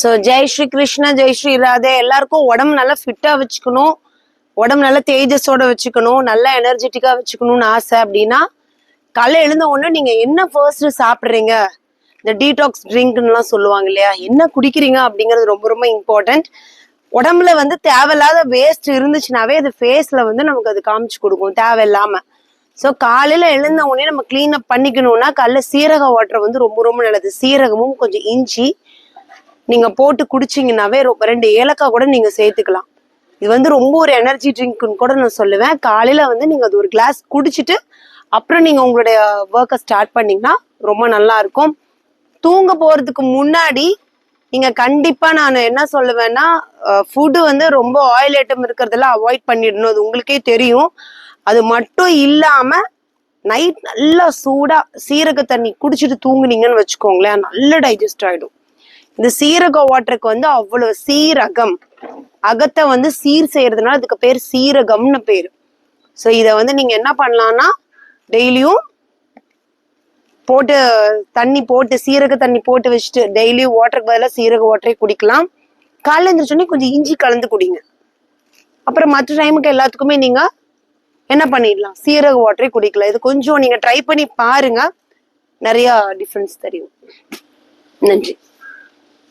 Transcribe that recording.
So Jai Shri Krishna Jai Shri Radhe எல்லாருக்கும் உடம்பு நல்லா ஃபிட்டா வச்சுக்கணும். உடம்பு நல்லா தேஜஸோட வச்சுக்கணும். நல்லா எனர்ஜெட்டிக்கா வச்சுக்கணும்னு ஆசை அப்படின்னா காலைல எழுந்த உடனே நீங்க என்ன ஃபர்ஸ்ட் சாப்பிட்றீங்க? இந்த டீடாக்ஸ் ட்ரிங்க்னுலாம் சொல்லுவாங்க இல்லையா? என்ன குடிக்கிறீங்க அப்படிங்கிறது ரொம்ப ரொம்ப இம்பார்ட்டன்ட் உடம்புல வந்து தேவையில்லாத வேஸ்ட் இருந்துச்சுனாவே அது ஃபேஸ்ல வந்து நமக்கு அது காமிச்சு கொடுக்கும் தேவையில்லாம. ஸோ காலையில எழுந்த உடனே நம்ம க்ளீன் அப் பண்ணிக்கணும்னா காலைல சீரக வாட்டர் வந்து ரொம்ப ரொம்ப நல்லது. சீரகமும் கொஞ்சம் இஞ்சி நீங்க போட்டு குடிச்சீங்கன்னாவே ரெண்டு ஏலக்காய் கூட நீங்க சேர்த்துக்கலாம். இது வந்து ரொம்ப ஒரு எனர்ஜி ட்ரிங்க்னு கூட நான் சொல்லுவேன். காலையில வந்து நீங்க அது ஒரு கிளாஸ் குடிச்சிட்டு அப்புறம் நீங்க உங்களுடைய ஒர்க்கை ஸ்டார்ட் பண்ணீங்கன்னா ரொம்ப நல்லா இருக்கும். தூங்க போறதுக்கு முன்னாடி நீங்க கண்டிப்பா நான் என்ன சொல்லுவேன்னா ஃபுட்டு வந்து ரொம்ப ஆயில் ஐட்டம் இருக்கிறதெல்லாம் அவாய்ட் பண்ணிடணும். அது உங்களுக்கே தெரியும். அது மட்டும் இல்லாம நைட் நல்லா சூடா சீரக தண்ணி குடிச்சிட்டு தூங்குனீங்கன்னு வச்சுக்கோங்களேன் நல்ல டைஜஸ்ட் ஆயிடும். இந்த சீரக வாட்டருக்கு வந்து அவ்வளவு சீரகம். அகத்தை வந்து சீர் செய்யறதுனால அதுக்கு பேர் சீரகம்னு பேர். ஸோ இதை வந்து நீங்க என்ன பண்ணலாம்னா டெய்லியும் போட்டு தண்ணி போட்டு சீரக தண்ணி போட்டு வச்சுட்டு டெய்லியும் வாட்டருக்கு பதிலாக சீரக வாட்டரே குடிக்கலாம். காலைல எழுந்திரிச்சோடனே கொஞ்சம் இஞ்சி கலந்து குடிங்க. அப்புறம் மற்ற டைமுக்கு எல்லாத்துக்குமே நீங்க என்ன பண்ணிடலாம்? சீரக வாட்டரே குடிக்கலாம். இது கொஞ்சம் நீங்க ட்ரை பண்ணி பாருங்க. நிறைய டிஃப்ரென்ஸ் தெரியும். நன்றி.